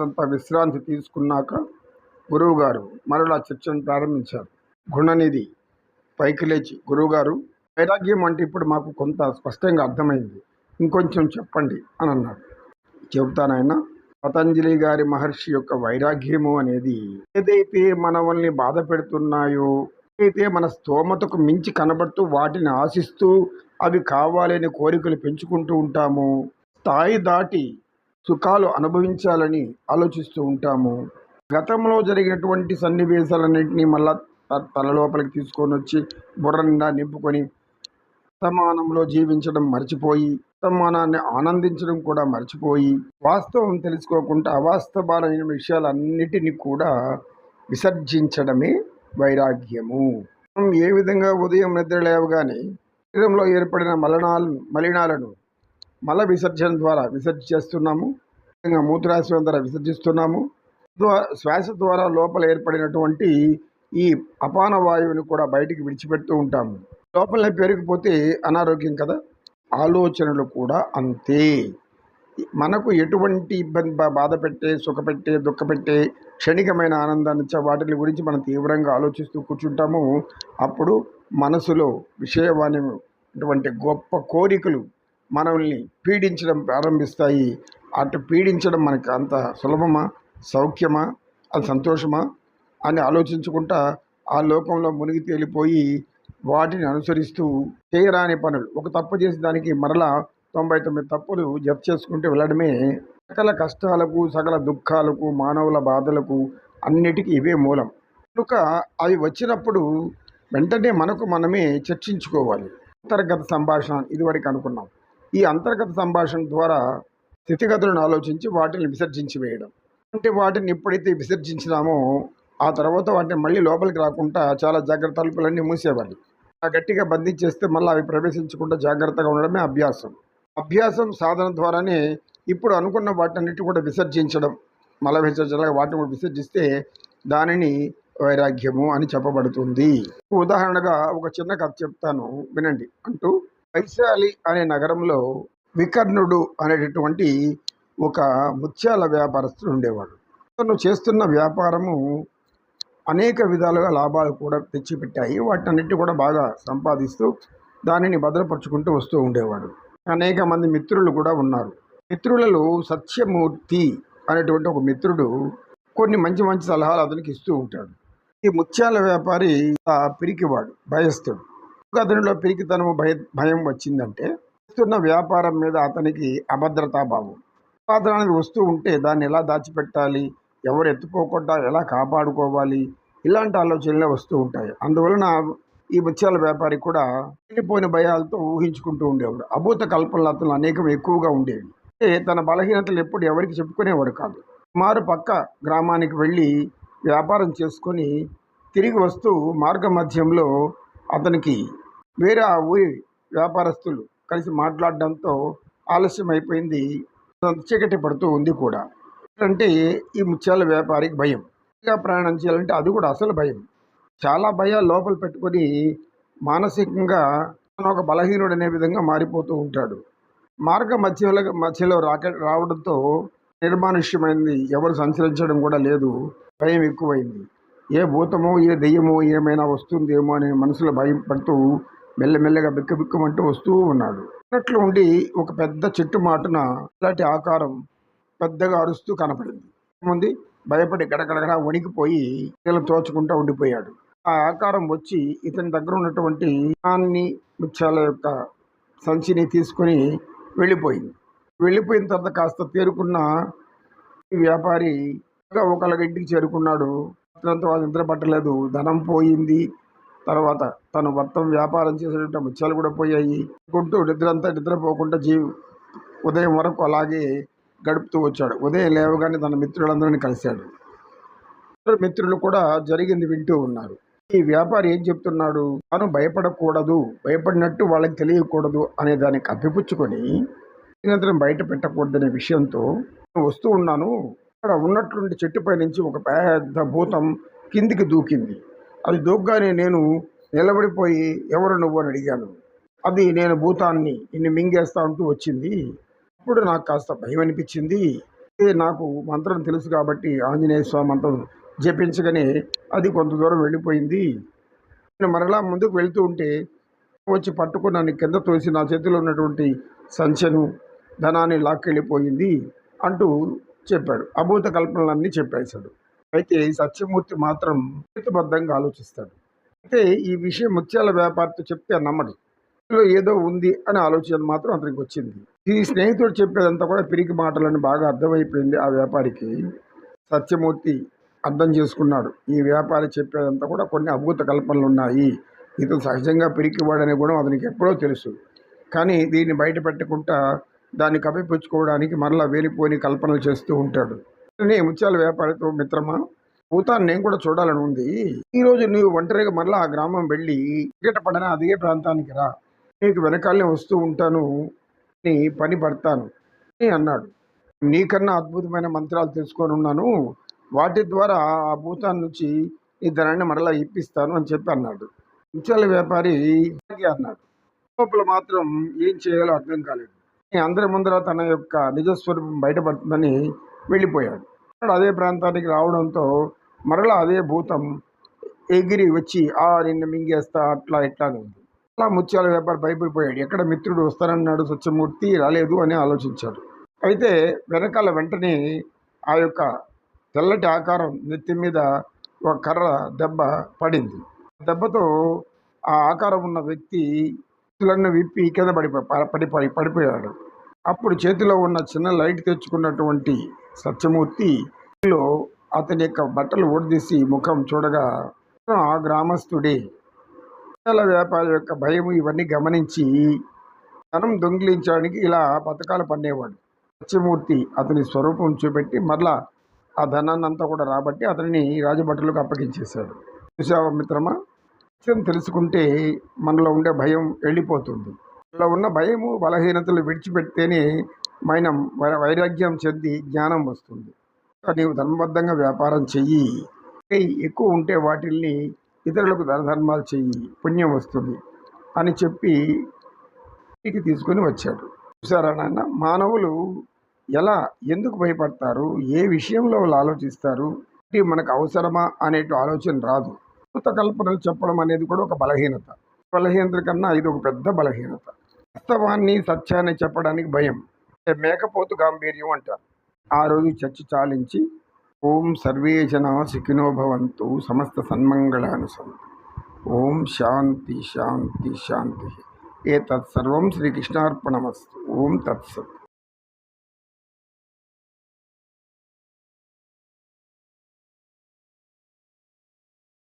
కొంత విశ్రాంతి తీసుకున్నాక గురువుగారు మరలా చర్చను ప్రారంభించారు. గుణనిధి పైకి లేచి గురువుగారు వైరాగ్యం అంటే ఇప్పుడు మాకు కొంత స్పష్టంగా అర్థమైంది. ఇంకొంచెం చెప్పండి అని అన్నాడు. చెబుతానాయన పతంజలి గారి మహర్షి యొక్క వైరాగ్యము అనేది ఏదైతే మనల్ని బాధ పెడుతున్నాయో ఏదైతే మన స్తోమతకు మించి కనబడుతూ వాటిని ఆశిస్తూ అవి కావాలని కోరికలు పెంచుకుంటూ ఉంటాము స్థాయి దాటి సుఖాలు అనుభవించాలని ఆలోచిస్తూ ఉంటాము. గతంలో జరిగినటువంటి సన్నివేశాలన్నింటినీ మళ్ళా త- తల లోపలికి తీసుకొని వచ్చి బుర్ర నిండా నింపుకొని వర్తమానంలో జీవించడం మర్చిపోయి వర్తమానాన్ని ఆనందించడం కూడా మర్చిపోయి వాస్తవం తెలుసుకోకుండా అవాస్తవాలైన విషయాలన్నిటినీ కూడా విసర్జించడమే వైరాగ్యము. మనం ఏ విధంగా ఉదయం నిద్ర లేవగానే శరీరంలో ఏర్పడిన మలనాలను మలినాలను మల విసర్జన ద్వారా విసర్జన చేస్తున్నాము. విధంగా మూత్రాశయం ద్వారా విసర్జిస్తున్నాము. శ్వాస ద్వారా లోపల ఏర్పడినటువంటి ఈ అపాన వాయువుని కూడా బయటికి విడిచిపెడుతూ ఉంటాము. లోపలనే పెరిగిపోతే అనారోగ్యం కదా? ఆలోచనలు కూడా అంతే. మనకు ఎటువంటి ఇబ్బంది బాధ పెట్టే సుఖపెట్టే దుఃఖపెట్టే క్షణికమైన ఆనందాన్ని వాటి గురించి మనం తీవ్రంగా ఆలోచిస్తూ కూర్చుంటాము. అప్పుడు మనసులో విషయవాణి అటువంటి గొప్ప కోరికలు మనల్ని పీడించడం ప్రారంభిస్తాయి. అటు పీడించడం మనకు అంత సులభమా? సౌఖ్యమా? అది సంతోషమా? అని ఆలోచించుకుంటా ఆ లోకంలో మునిగి తేలిపోయి వాటిని అనుసరిస్తూ చేయరాని పనులు. ఒక తప్పు చేసి దానికి మరలా తొంభై తొమ్మిది తప్పులు జత చేసుకుంటూ వెళ్ళడమే సకల కష్టాలకు సకల దుఃఖాలకు మానవుల బాధలకు అన్నిటికీ ఇవే మూలం. కనుక అవి వచ్చినప్పుడు వెంటనే మనకు మనమే చర్చించుకోవాలి. అంతర్గత సంభాషణ ఇదివరకు అనుకున్నాం. ఈ అంతర్గత సంభాషణ ద్వారా స్థితిగతులను ఆలోచించి వాటిని విసర్జించి వేయడం. అంటే వాటిని ఎప్పుడైతే విసర్జించినామో ఆ తర్వాత వాటిని మళ్ళీ లోపలికి రాకుండా చాలా జాగ్రత్త తలుపులన్నీ మూసేవాలి ఆ గట్టిగా బంధించేస్తే మళ్ళీ అవి ప్రవేశించకుండా జాగ్రత్తగా ఉండడమే అభ్యాసం. అభ్యాసం సాధన ద్వారానే ఇప్పుడు అనుకున్న వాటన్నిటి కూడా విసర్జించడం. మల విసర్జనగా వాటిని కూడా విసర్జిస్తే దానిని వైరాగ్యము అని చెప్పబడుతుంది. ఉదాహరణగా ఒక చిన్న కథ చెప్తాను. వినండి. అంటూ వైశాలి అనే నగరంలో వికర్ణుడు అనేటటువంటి ఒక ముత్యాల వ్యాపారస్తుడు ఉండేవాడు. తను చేస్తున్న వ్యాపారము అనేక విధాలుగా లాభాలు కూడా తెచ్చిపెట్టాయి. వాటన్నిటి కూడా బాగా సంపాదిస్తూ దానిని భద్రపరుచుకుంటూ వస్తూ ఉండేవాడు. అనేక మంది మిత్రులు కూడా ఉన్నారు. మిత్రులలో సత్యమూర్తి అనేటువంటి ఒక మిత్రుడు కొన్ని మంచి మంచి సలహాలు అతనికి ఇస్తూ ఉంటాడు. ఈ ముత్యాల వ్యాపారి పిరికివాడు భయస్థుడు. అతనిలో పిరికితనము భయ భయం వచ్చిందంటే చేస్తున్న వ్యాపారం మీద అతనికి అభద్రతా భావం. ఉత్పాదన వస్తూ ఉంటే దాన్ని ఎలా దాచిపెట్టాలి? ఎవరు ఎత్తుకోకుండా ఎలా కాపాడుకోవాలి? ఇలాంటి ఆలోచనలే వస్తూ ఉంటాయి. అందువలన ఈ ముత్యాల వ్యాపారి కూడా వెళ్ళిపోయిన భయాలతో ఊహించుకుంటూ ఉండేవాడు. అభూత కల్పనలు అనేకం ఎక్కువగా ఉండేవి. తన బలహీనతలు ఎప్పుడు ఎవరికి చెప్పుకునేవాడు కాదు. మారు పక్క గ్రామానికి వెళ్ళి వ్యాపారం చేసుకొని తిరిగి వస్తూ మార్గ మధ్యంలో అతనికి వేరే ఆ ఊరి వ్యాపారస్తులు కలిసి మాట్లాడడంతో ఆలస్యం అయిపోయింది చీకటి పడుతూ ఉంది కూడా. అంటే ఈ ముత్యాల వ్యాపారికి భయం. ఇంకా ప్రయాణం చేయాలంటే అది కూడా అసలు భయం. చాలా భయాలు లోపల పెట్టుకొని మానసికంగా ఒక బలహీనుడు అనే విధంగా మారిపోతూ ఉంటాడు. మార్గ మధ్యలో మధ్యలో రాక రావడంతో నిర్మానుష్యమైంది. ఎవరు సంచరించడం కూడా లేదు. భయం ఎక్కువైంది. ఏ భూతమో ఏ దెయ్యమో ఏమైనా వస్తుందేమో అని మనసులో భయం పడుతూ మెల్లమెల్లగా బిక్కబిక్కమంటూ వస్తూ ఉన్నాడు. అన్నట్లు ఉండి ఒక పెద్ద చెట్టు మాటున ఇలాంటి ఆకారం పెద్దగా అరుస్తూ కనపడింది. ముందు భయపడి గడగడగడ వణికిపోయి నీళ్ళని తోచుకుంటూ ఉండిపోయాడు. ఆ ఆకారం వచ్చి ఇతని దగ్గర ఉన్నటువంటి నాన్ని ముత్యాల యొక్క సంచిని తీసుకొని వెళ్ళిపోయింది. వెళ్ళిపోయిన తర్వాత కాస్త తేరుకున్న ఈ వ్యాపారి ఒకళ్ళ ఇంటికి చేరుకున్నాడు. రాత్రంతా వాళ్ళు నిద్ర పట్టలేదు. ధనం పోయింది. తర్వాత తను మొత్తం వ్యాపారం చేసేటువంటి ముత్యాలు కూడా పోయాయి. అనుకుంటూ నిద్రంతా నిద్రపోకుండా జీవి ఉదయం వరకు అలాగే గడుపుతూ వచ్చాడు. ఉదయం లేవగానే తన మిత్రులందరినీ కలిశాడు. మిత్రులు కూడా జరిగింది వింటూ ఉన్నారు. ఈ వ్యాపారి ఏం చెప్తున్నాడు? తాను భయపడకూడదు భయపడినట్టు వాళ్ళకి తెలియకూడదు అనే దాన్ని కప్పిపుచ్చుకొని నిరంతరం బయట పెట్టకూడదనే విషయంతో నేను వస్తూ ఉన్నాను. అక్కడ ఉన్నట్లుండి చెట్టుపై నుంచి ఒక పెద్ద భూతం కిందికి దూకింది. అది దూకగానే నేను నిలబడిపోయి ఎవరు నువ్వు అని అడిగాను. అది నేను భూతాన్ని నిన్ను మింగేస్తా అంటూ వచ్చింది. అప్పుడు నాకు కాస్త భయం అనిపించింది. నాకు మంత్రం తెలుసు కాబట్టి ఆంజనేయ స్వామి మంత్రం జపించగానే అది కొంత దూరం వెళ్ళిపోయింది. నేను మరలా ముందుకు వెళ్తూ ఉంటే వచ్చి పట్టుకుని నన్ను కింద తోసి నా చేతిలో ఉన్నటువంటి సంచను ధనాన్ని లాక్కెళ్ళిపోయింది అంటూ చెప్పాడు. అభూత కల్పనలన్నీ చెప్పేశాడు. అయితే సత్యమూర్తి మాత్రం హేతుబద్ధంగా ఆలోచిస్తాడు. అయితే ఈ విషయం ముత్యాల వ్యాపారితో చెప్తే నమ్మడు. ఇందులో ఏదో ఉంది అనే ఆలోచన మాత్రం అతనికి వచ్చింది. ఈ స్నేహితుడు చెప్పేదంతా కూడా పిరికి మాటలని బాగా అర్థమైపోయింది ఆ వ్యాపారికి. సత్యమూర్తి అర్థం చేసుకున్నాడు. ఈ వ్యాపారి చెప్పేదంతా కూడా కొన్ని అద్భుత కల్పనలు ఉన్నాయి. ఇతను సహజంగా పిరికివాడనే గుణం అతనికి ఎప్పుడో తెలుసు. కానీ దీన్ని బయట పెట్టకుండా దాన్ని కప్పిపుచ్చుకోవడానికి మరలా వేలిపోని కల్పనలు చేస్తూ ఉంటాడు. నేను ముత్యాల వ్యాపారితో మిత్రమా? భూతాన్ని నేను కూడా చూడాలని ఉంది. ఈరోజు నీవు ఒంటరిగా మరలా ఆ గ్రామం వెళ్ళి టికెట్ పడిన అదే ప్రాంతానికి రా. నీకు వెనకాలనే వస్తూ ఉంటాను. నీ పని పడతాను. అని అన్నాడు. నీకన్నా అద్భుతమైన మంత్రాలు తెలుసుకొని ఉన్నాను. వాటి ద్వారా ఆ భూతాన్ని నుంచి ఈ ధనాన్ని మరలా ఇప్పిస్తాను అని చెప్పి అన్నాడు. ముత్యాల వ్యాపారి అన్నాడు. లోపల మాత్రం ఏం చేయాలో అర్థం కాలేదు. అందరి ముందర తన యొక్క నిజస్వరూపం బయటపడుతుందని వెళ్ళిపోయాడు. అదే ప్రాంతానికి రావడంతో మరలా అదే భూతం ఎగిరి వచ్చి ఆ నిన్ను మింగేస్తా అట్లా ఇట్లా అని ఉంది. అలా ముత్యాల వ్యాపారి భయపడిపోయాడు ఎక్కడ మిత్రుడు వస్తానన్నాడు సత్యమూర్తి రాలేదు అని ఆలోచించాడు. అయితే వెనకాల వెంటనే ఆ యొక్క తెల్లటి ఆకారం నెత్తి మీద ఒక కర్ర దెబ్బ పడింది. దెబ్బతో ఆ ఆకారం ఉన్న వ్యక్తి చేతులన్నీ విప్పి కింద పడిపో పడిపోయి పడిపోయాడు. అప్పుడు చేతిలో ఉన్న చిన్న లైట్ తెచ్చుకున్నటువంటి సత్యమూర్తి లో అతని యొక్క బట్టలు ఓడిదీసి ముఖం చూడగా ఆ గ్రామస్తుడే బట్టల వ్యాపారి యొక్క భయం ఇవన్నీ గమనించి ధనం దొంగిలించడానికి ఇలా పథకాలు పన్నేవాడు. సత్యమూర్తి అతని స్వరూపం చూపెట్టి మరలా ఆ ధనాన్ని అంతా కూడా రాబట్టి అతనిని రాజభటులకు అప్పగించేశాడు. చూసావా మిత్రమా? విషయం తెలుసుకుంటే మనలో ఉండే భయం వెళ్ళిపోతుంది. మనలో ఉన్న భయము బలహీనతలు విడిచిపెడితేనే మైనం వై- వైరాగ్యం చెంది జ్ఞానం వస్తుంది. నీవు ధర్మబద్ధంగా వ్యాపారం చెయ్యి. ఎక్కువ ఉంటే వాటిల్ని ఇతరులకు ధనధర్మాలు ధర్మాలు చెయ్యి. పుణ్యం వస్తుంది అని చెప్పి ఇంటికి తీసుకొని వచ్చాడు. చూసారా నాన్న? మానవులు ఎలా ఎందుకు భయపడతారు? ఏ విషయంలో వాళ్ళు ఆలోచిస్తారు? మనకు అవసరమా అనేటు ఆలోచన రాదు. కృత కల్పనలు చెప్పడం అనేది కూడా ఒక బలహీనత. బలహీనత కన్నా ఇది ఒక పెద్ద బలహీనత. వాస్తవాన్ని సత్యాన్ని చెప్పడానికి భయం. అంటే మేకపోతు గాంభీర్యం అంటారు. ఆ రోజు చర్చ చాలించి ఓం సర్వే జన సుఖినో సమస్త సన్మంగళాను సంతు ఓం శాంతి శాంతి శాంతి. ఏ తత్సర్వం శ్రీకృష్ణార్పణమస్తు ఓం తత్సత్.